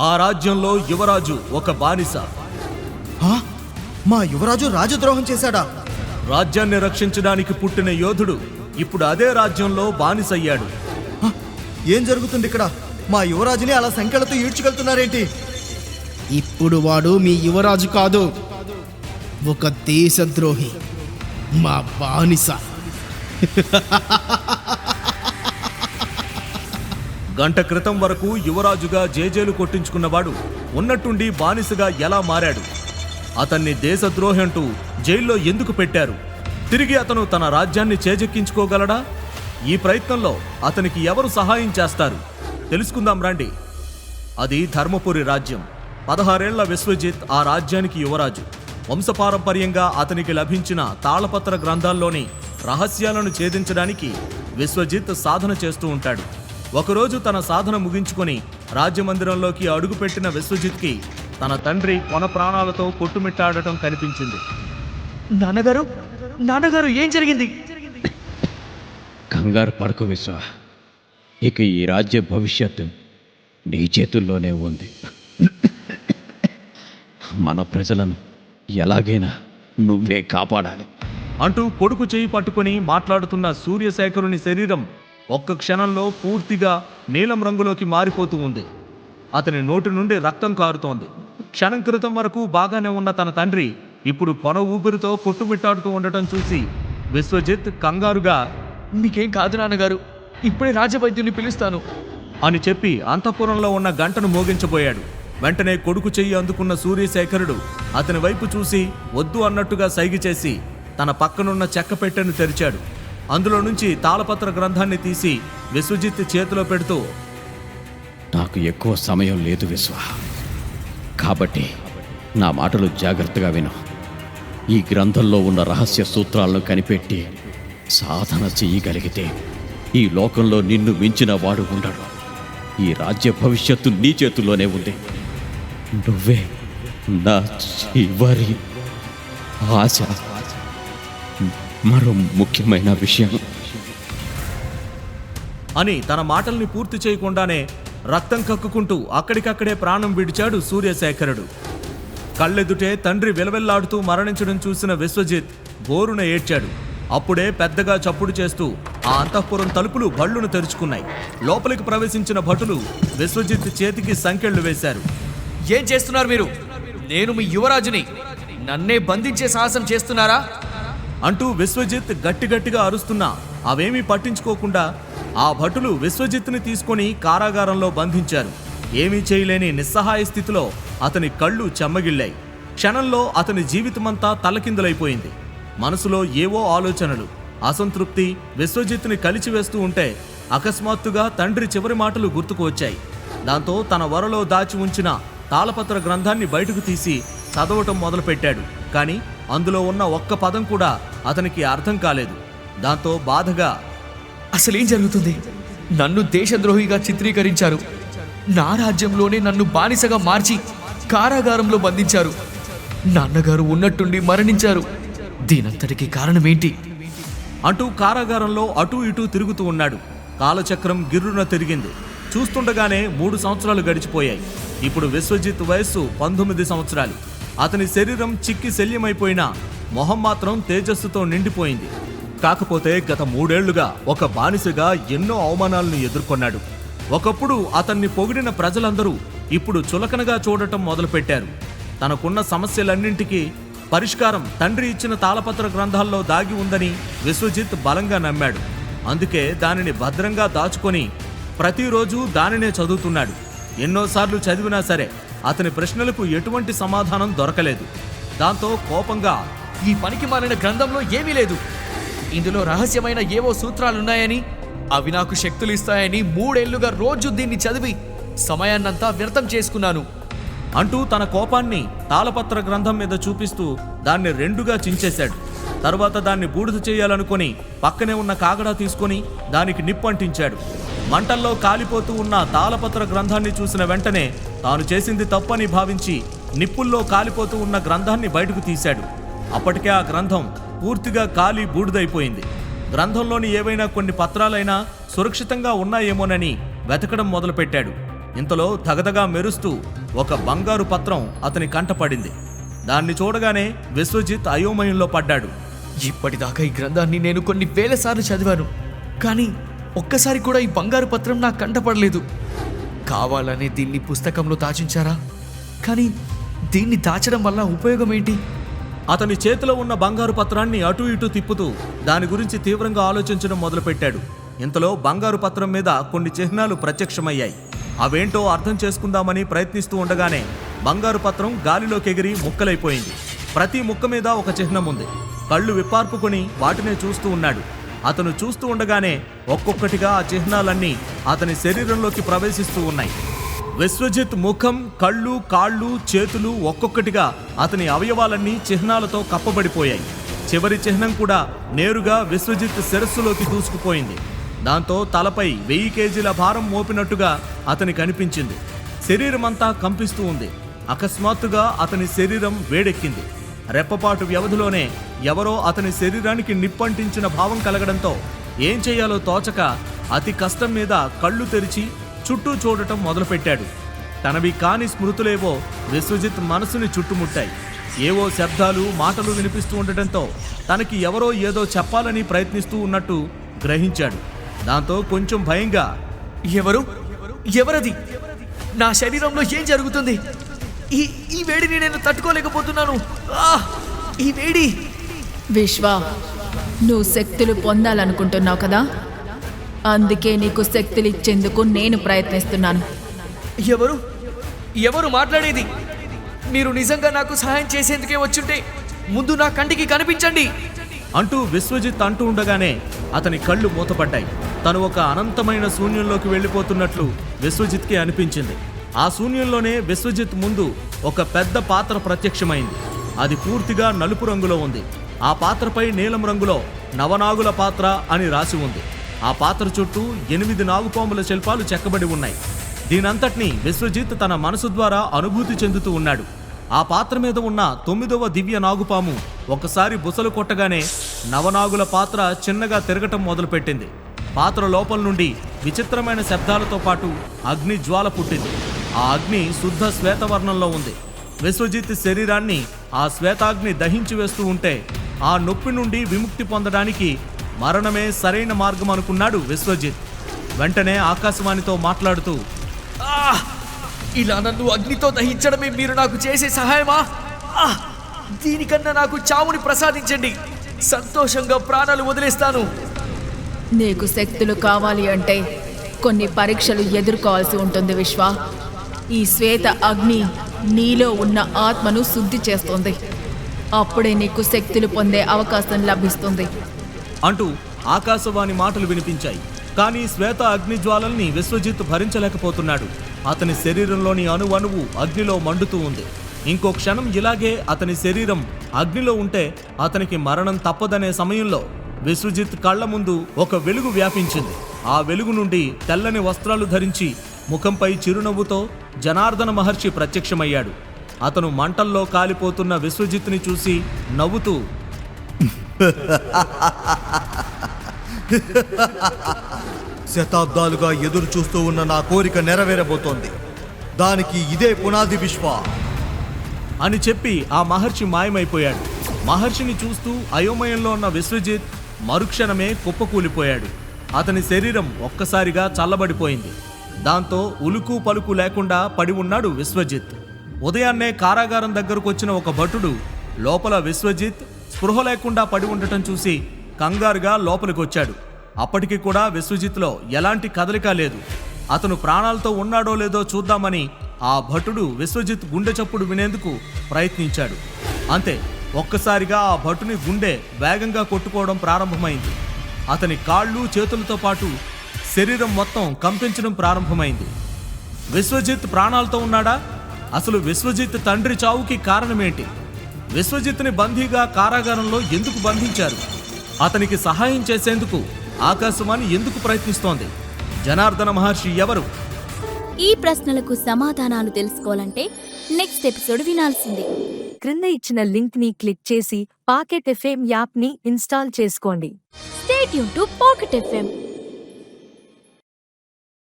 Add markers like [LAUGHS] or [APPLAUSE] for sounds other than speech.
ఆ రాజ్యంలో యువరాజు ఒక బానిస. హా? మా యువరాజు రాజద్రోహం చేశాడా? రాజ్యాన్ని రక్షించడానికి పుట్టిన యోధుడు ఇప్పుడు అదే రాజ్యంలో బానిసయ్యాడు. హ? ఏం జరుగుతుంది ఇక్కడ? మా యువరాజుని అలా సంఖ్యలతో ఈడ్చుకెళ్తున్నారేంటి? ఇప్పుడు వాడు మీ యువరాజు కాదు. ఒక దేశద్రోహి. మా బానిస. [LAUGHS] గంట క్రితం వరకు యువరాజుగా జేజేలు కొట్టించుకున్నవాడు ఉన్నట్టుండి బానిసగా ఎలా మారాడు? అతన్ని దేశద్రోహి అంటూ జైల్లో ఎందుకు పెట్టారు? తిరిగి అతను తన రాజ్యాన్ని చేజెక్కించుకోగలడా? ఈ ప్రయత్నంలో అతనికి ఎవరు సహాయం చేస్తారు? తెలుసుకుందాం రండి. అది ధర్మపురి రాజ్యం. పదహారేళ్ళ విశ్వజిత్ ఆ రాజ్యానికి యువరాజు. వంశపారంపర్యంగా అతనికి లభించిన తాళపత్ర గ్రంథాల్లోని రహస్యాలను ఛేదించడానికి విశ్వజిత్ సాధన చేస్తూ ఉంటాడు. ఒకరోజు తన సాధన ముగించుకొని రాజ్యమందిరంలోకి అడుగుపెట్టిన విశ్వజిత్కి తన తండ్రి కొన ప్రాణాలతో కొట్టుమిట్టాడటం కనిపించింది. నాన్నగారు నాన్నగారు ఏం జరిగింది? కంగారు పడకు విశ్వ. ఇక ఈ రాజ్య భవిష్యత్తు నీ చేతుల్లోనే ఉంది. మన ప్రజలను ఎలాగైనా నువ్వే కాపాడాలి. అంటూ కొడుకు చేయి పట్టుకుని మాట్లాడుతున్న సూర్యశేఖరుని శరీరం ఒక్క క్షణంలో పూర్తిగా నీలం రంగులోకి మారిపోతూ ఉంది. అతని నోటి నుండి రక్తం కారుతోంది. క్షణం క్రితం వరకు బాగానే ఉన్న తన తండ్రి ఇప్పుడు కొన ఊపిరితో కొట్టుమిట్టాడుతూ ఉండటం చూసి విశ్వజిత్ కంగారుగా మీకేం కాదు నాన్నగారు ఇప్పుడే రాజవైద్యుని పిలుస్తాను. అని చెప్పి అంతఃపురంలో ఉన్న గంటను మోగించబోయాడు. వెంటనే కొడుకు చెయ్యి అందుకున్న సూర్యశేఖరుడు అతని వైపు చూసి వద్దు అన్నట్టుగా సైగ చేసి తన పక్కనున్న చెక్క పెట్టెను తెరిచాడు. అందులో నుంచి తాళపత్ర గ్రంథాన్ని తీసి విశ్వజిత్ చేతిలో పెడుతూ నాకు ఎక్కువ సమయం లేదు విశ్వ. కాబట్టి నా మాటలు జాగ్రత్తగా విను. ఈ గ్రంథంలో ఉన్న రహస్య సూత్రాలను కనిపెట్టి సాధన చేయగలిగితే ఈ లోకంలో నిన్ను మించిన వాడు ఉండడు. ఈ రాజ్య భవిష్యత్తు నీ చేతుల్లోనే ఉంది. నువ్వే నా చివరి ఆశ. మరో ముఖ్యమైన విషయం. అని తన మాటల్ని పూర్తి చేయకుండానే రక్తం కక్కుకుంటూ అక్కడికక్కడే ప్రాణం విడిచాడు సూర్యశేఖరుడు. కళ్ళెదుటే తండ్రి విలవెల్లాడుతూ మరణించడం చూసిన విశ్వజిత్ బోరున ఏడ్చాడు. అప్పుడే పెద్దగా చప్పుడు చేస్తూ ఆ అంతఃపురం తలుపులు బళ్ళును తెరుచుకున్నాయి. లోపలికి ప్రవేశించిన భటులు విశ్వజిత్ చేతికి సంకెళ్ళు వేశారు. ఏం చేస్తున్నారు మీరు? నేను మీ యువరాజుని. నన్నే బంధించే సాహసం చేస్తున్నారా? అంటూ విశ్వజిత్ గట్టిగట్టిగా అరుస్తున్నా. అవేమీ పట్టించుకోకుండా ఆ భటులు విశ్వజిత్ని తీసుకొని కారాగారంలో బంధించారు. ఏమీ చేయలేని నిస్సహాయ స్థితిలో అతని కళ్ళు చెమ్మగిల్లాయి. క్షణంలో అతని జీవితమంతా తలకిందులైపోయింది. మనసులో ఏవో ఆలోచనలు అసంతృప్తి విశ్వజిత్ని కలిచివేస్తూ ఉంటే అకస్మాత్తుగా తండ్రి చివరి మాటలు గుర్తుకు వచ్చాయి. దాంతో తన వరలో దాచి ఉంచిన తాళపత్ర గ్రంథాన్ని బయటకు తీసి చదవటం మొదలుపెట్టాడు. కానీ అందులో ఉన్న ఒక్క పదం కూడా అతనికి అర్థం కాలేదు. దాంతో బాధగా అసలేం జరుగుతుంది? నన్ను దేశద్రోహిగా చిత్రీకరించారు. నా రాజ్యంలోనే నన్ను బానిసగా మార్చి కారాగారంలో బంధించారు. నాన్నగారు ఉన్నట్టుండి మరణించారు. దీనంతటికి కారణమేంటి? అంటూ కారాగారంలో అటూ ఇటూ తిరుగుతూ ఉన్నాడు. కాలచక్రం గిర్రున తిరిగింది. చూస్తుండగానే మూడు సంవత్సరాలు గడిచిపోయాయి. ఇప్పుడు విశ్వజిత్ వయస్సు పంతొమ్మిది సంవత్సరాలు. అతని శరీరం చిక్కి శల్యమైపోయినా మొహం మాత్రం తేజస్సుతో నిండిపోయింది. కాకపోతే గత మూడేళ్ళుగా ఒక బానిసగా ఎన్నో అవమానాలను ఎదుర్కొన్నాడు. ఒకప్పుడు అతన్ని పొగిడిన ప్రజలందరూ ఇప్పుడు చులకనగా చూడటం మొదలుపెట్టారు. తనకున్న సమస్యలన్నింటికీ పరిష్కారం తండ్రి ఇచ్చిన తాళపత్ర గ్రంథాల్లో దాగి ఉందని విశ్వజిత్ బలంగా నమ్మాడు. అందుకే దానిని భద్రంగా దాచుకొని ప్రతిరోజు దానినే చదువుతున్నాడు. ఎన్నోసార్లు చదివినా సరే అతని ప్రశ్నలకు ఎటువంటి సమాధానం దొరకలేదు. దాంతో కోపంగా ఈ పనికి మాలిన గ్రంథంలో ఏమీ లేదు. ఇందులో రహస్యమైన ఏవో సూత్రాలున్నాయని అవి నాకు శక్తులు ఇస్తాయని మూడేళ్ళుగా రోజు దీన్ని చదివి సమయాన్నంతా వ్యర్థం చేసుకున్నాను. అంటూ తన కోపాన్ని తాళపత్ర గ్రంథం మీద చూపిస్తూ దాన్ని రెండుగా చించేశాడు. తర్వాత దాన్ని బూడిద చేయాలనుకుని పక్కనే ఉన్న కాగడా తీసుకొని దానికి నిప్పంటించాడు. మంటల్లో కాలిపోతూ ఉన్న తాళపత్ర గ్రంథాన్ని చూసిన వెంటనే తాను చేసింది తప్పని భావించి నిప్పుల్లో కాలిపోతూ ఉన్న గ్రంథాన్ని బయటకు తీశాడు. అప్పటికే ఆ గ్రంథం పూర్తిగా కాలి బూడిదైపోయింది. గ్రంథంలోని ఏవైనా కొన్ని పత్రాలైనా సురక్షితంగా ఉన్నాయేమోనని వెతకడం మొదలుపెట్టాడు. ఇంతలో తగదగా మెరుస్తూ ఒక బంగారు పత్రం అతని కంటపడింది. దాన్ని చూడగానే విశ్వజిత్ అయోమయంలో పడ్డాడు. ఇప్పటిదాకా ఈ గ్రంథాన్ని నేను కొన్ని వేల సార్లు చదివాను కానీ ఒక్కసారి కూడా ఈ బంగారు పత్రం నాకు కంటపడలేదు. కావాలనే దీన్ని పుస్తకంలో దాచించారా? కానీ దీన్ని దాచడం వల్ల ఉపయోగం ఏంటి అతని చేతిలో ఉన్న బంగారు పత్రాన్ని అటు ఇటు తిప్పుతూ దాని గురించి తీవ్రంగా ఆలోచించడం మొదలుపెట్టాడు. ఇంతలో బంగారు పత్రం మీద కొన్ని చిహ్నాలు ప్రత్యక్షమయ్యాయి. అవేంటో అర్థం చేసుకుందామని ప్రయత్నిస్తూ ఉండగానే బంగారు పత్రం గాలిలోకి ఎగిరి ముక్కలైపోయింది. ప్రతి ముక్క మీద ఒక చిహ్నం ఉంది. కళ్ళు విప్పార్పుకొని వాటినే చూస్తూ ఉన్నాడు. అతను చూస్తూ ఉండగానే ఒక్కొక్కటిగా ఆ చిహ్నాలన్నీ అతని శరీరంలోకి ప్రవేశిస్తూ ఉన్నాయి. విశ్వజిత్ ముఖం కళ్ళు కాళ్ళు చేతులు ఒక్కొక్కటిగా అతని అవయవాలన్నీ చిహ్నాలతో కప్పబడిపోయాయి. చివరి చిహ్నం కూడా నేరుగా విశ్వజిత్ శిరస్సులోకి దూసుకుపోయింది. దాంతో తలపై వెయ్యి కేజీల భారం మోపినట్టుగా అతని కనిపించింది. శరీరమంతా కంపిస్తూ ఉంది. అకస్మాత్తుగా అతని శరీరం వేడెక్కింది. రెప్పపాటు వ్యవధిలోనే ఎవరో అతని శరీరానికి నిప్పంటించిన భావం కలగడంతో ఏం చేయాలో తోచక అతి కష్టం మీద కళ్ళు తెరిచి చుట్టూ చూడటం మొదలుపెట్టాడు. తనవి కాని స్మృతులేవో విశ్వజిత్ మనసుని చుట్టుముట్టాయి. ఏవో శబ్దాలు మాటలు వినిపిస్తూ ఉండటంతో తనకి ఎవరో ఏదో చెప్పాలని ప్రయత్నిస్తూ ఉన్నట్టు గ్రహించాడు. దాంతో కొంచెం భయంగా ఎవరు? ఎవరది? నా శరీరంలో ఏం జరుగుతుంది? ఈ ఈ వేడిని నేను తట్టుకోలేకపోతున్నాను. ఆ! ఈ వేడి. విశ్వ నువ్వు శక్తులు పొందాలనుకుంటున్నావు కదా? అందుకే నీకు శక్తులు ఇచ్చేందుకు నేను ప్రయత్నిస్తున్నాను. ఎవరు? ఎవరు మాట్లాడేది? మీరు నిజంగా నాకు సహాయం చేసేందుకే వచ్చుంటే ముందు నా కంటికి కనిపించండి. అంటూ విశ్వజిత్ అంటూ ఉండగానే అతని కళ్ళు మూతపడ్డాయి. తను ఒక అనంతమైన శూన్యంలోకి వెళ్ళిపోతున్నట్లు విశ్వజిత్కి అనిపించింది. ఆ శూన్యంలోనే విశ్వజిత్ ముందు ఒక పెద్ద పాత్ర ప్రత్యక్షమైంది. అది పూర్తిగా నలుపు రంగులో ఉంది. ఆ పాత్రపై నీలం రంగులో నవనాగుల పాత్ర అని రాసి ఉంది. ఆ పాత్ర చుట్టూ ఎనిమిది నాగుపాముల శిల్పాలు చెక్కబడి ఉన్నాయి. దీనంతటినీ విశ్వజిత్ తన మనసు ద్వారా అనుభూతి చెందుతూ ఉన్నాడు. ఆ పాత్ర మీద ఉన్న తొమ్మిదవ దివ్య నాగుపాము ఒకసారి బుసలు కొట్టగానే నవనాగుల పాత్ర చిన్నగా తిరగటం మొదలుపెట్టింది. పాత్ర లోపల నుండి విచిత్రమైన శబ్దాలతో పాటు అగ్ని జ్వాల పుట్టింది. ఆ అగ్ని శుద్ధ శ్వేతవర్ణంలో ఉంది. విశ్వజిత్ శరీరాన్ని ఆ శ్వేతాగ్ని దహించి వేస్తూ ఉంటే ఆ నొప్పి నుండి విముక్తి పొందడానికి మరణమే సరైన మార్గం అనుకున్నాడు విశ్వజిత్. వెంటనే ఆకాశవాణితో మాట్లాడుతూ ఇలా నన్ను అగ్నితో దహించడమే మీరు నాకు చేసే సహాయమా? దీనికన్నా నాకు చావుని ప్రసాదించండి. సంతోషంగా ప్రాణాలు వదిలేస్తాను. నీకు శక్తులు కావాలి అంటే కొన్ని పరీక్షలు ఎదుర్కోవాల్సి ఉంటుంది విశ్వ. ఈ శ్వేత అగ్ని నీలో ఉన్న ఆత్మను శుద్ధి చేస్తుంది. అప్పుడే నీకు శక్తులు పొందే అవకాశం లభిస్తుంది. అంటూ ఆకాశవాణి మాటలు వినిపించాయి. కానీ శ్వేత అగ్ని జ్వాలల్ని విశ్వజిత్ భరించలేకపోతున్నాడు. అతని శరీరంలోని అణువణువు అగ్నిలో మండుతూ ఉంది. ఇంకో క్షణం ఇలాగే అతని శరీరం అగ్నిలో ఉంటే అతనికి మరణం తప్పదనే సమయంలో విశ్వజిత్ కళ్ళ ముందు ఒక వెలుగు వ్యాపించింది. ఆ వెలుగు నుండి తెల్లని వస్త్రాలు ధరించి ముఖంపై చిరునవ్వుతో జనార్దన మహర్షి ప్రత్యక్షమయ్యాడు. అతను మంటల్లో కాలిపోతున్న విశ్వజిత్ని చూసి నవ్వుతూ శతాబ్దాలుగా ఎదురు చూస్తూ ఉన్న నా కోరిక నెరవేరబోతోంది. దానికి ఇదే పునాది విశ్వ. అని చెప్పి ఆ మహర్షి మాయమైపోయాడు. మహర్షిని చూస్తూ అయోమయంలో ఉన్న విశ్వజిత్ మరుక్షణమే కుప్పకూలిపోయాడు. అతని శరీరం ఒక్కసారిగా చల్లబడిపోయింది. దాంతో ఉలుకు పలుకు లేకుండా పడి ఉన్నాడు విశ్వజిత్. ఉదయాన్నే కారాగారం దగ్గరకు వచ్చిన ఒక భటుడు లోపల విశ్వజిత్ స్పృహ లేకుండా పడి ఉండటం చూసి కంగారుగా లోపలికొచ్చాడు. అప్పటికి కూడా విశ్వజిత్లో ఎలాంటి కదలిక లేదు. అతను ప్రాణాలతో ఉన్నాడో లేదో చూద్దామని ఆ భటుడు విశ్వజిత్ గుండె చప్పుడు వినేందుకు ప్రయత్నించాడు. అంతే ఒక్కసారిగా ఆ భటుని గుండె వేగంగా కొట్టుకోవడం ప్రారంభమైంది. అతని కాళ్ళు చేతులతో పాటు శరీరం మొత్తం కంపించడం ప్రారంభమైంది. విశ్వజిత్ ప్రాణాలతో ఉన్నాడా? అసలు విశ్వజిత్ తండ్రి చావుకి కారణమేంటి? విశ్వజిత్ని బందీగా కారాగారంలో ఎందుకు బంధించారు? అతనికి సహాయం చేసేందుకు ఆకాశవాణి ఎందుకు ప్రయత్నిస్తోంది? జనార్దన మహర్షి ఎవరు? ఈ ప్రశ్నలకు సమాధానాలు తెలుసుకోవాలంటే నెక్స్ట్ ఎపిసోడ్ వినాల్సిందే. క్రింద ఇచ్చిన లింక్ని క్లిక్ చేసి పాకెట్ ఎఫ్ఎం యాప్ని ఇన్స్టాల్ చేసుకోండి. స్టేట్ యూన్ టు పాకెట్ ఎఫ్ఎం